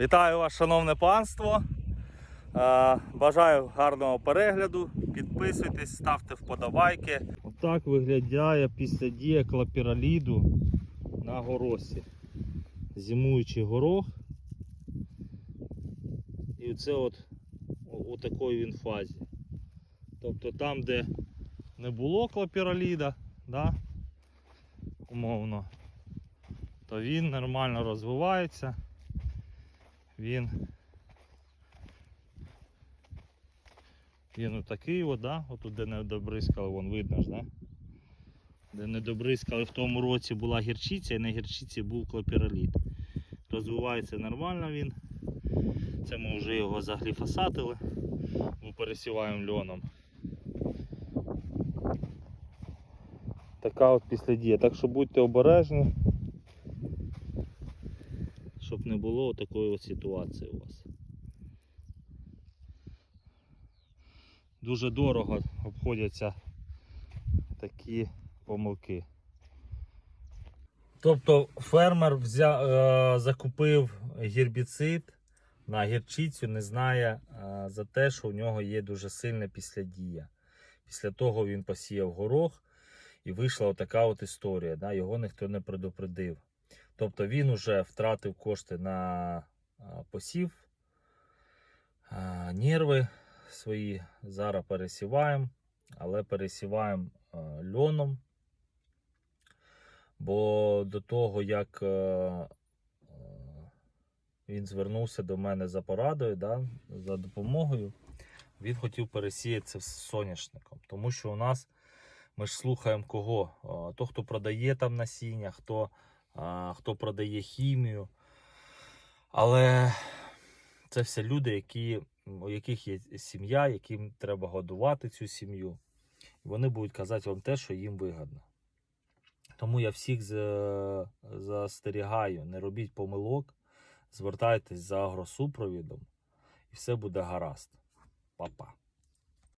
Вітаю вас, шановне панство. Е, Бажаю гарного перегляду. Підписуйтесь, ставте вподобайки. Отак виглядає після дія клапіраліду на горосі. Зимуючий горох. І це от у такої він фазі. Тобто там, де не було клапіраліда, да, умовно, то він нормально розвивається. Він він отакий от, да? Отут де не добризкали, вон видно ж, да? Де не добризкали в тому році була гірчиця і на гірчиці був клопіроліт. Розвивається нормально він. Це ми вже його загліфосатили, бо пересіваємо льоном. Така от післядія. Так що будьте обережні, щоб не було такої от ситуації у вас. Дуже дорого обходяться такі помилки. Тобто фермер взя, е, закупив гербіцид на гірчицю, не знає е, за те, що у нього є дуже сильна післядія. Після того він посіяв горох і вийшла отака от історія. Да? Його ніхто не предупредив. Тобто він вже втратив кошти на посів, нерви свої зараз пересіваємо, але пересіваємо льоном. Бо до того, як е, е, він звернувся до мене за порадою, да, за допомогою, він хотів пересіяти це соняшником. Тому що у нас ми ж слухаємо кого? То, хто продає там насіння, хто хто продає хімію. Але це все люди, які, у яких є сім'я, яким треба годувати цю сім'ю. І вони будуть казати вам те, що їм вигідно. Тому я всіх застерігаю, не робіть помилок, звертайтесь за агросупровідом, і все буде гаразд. Па-па.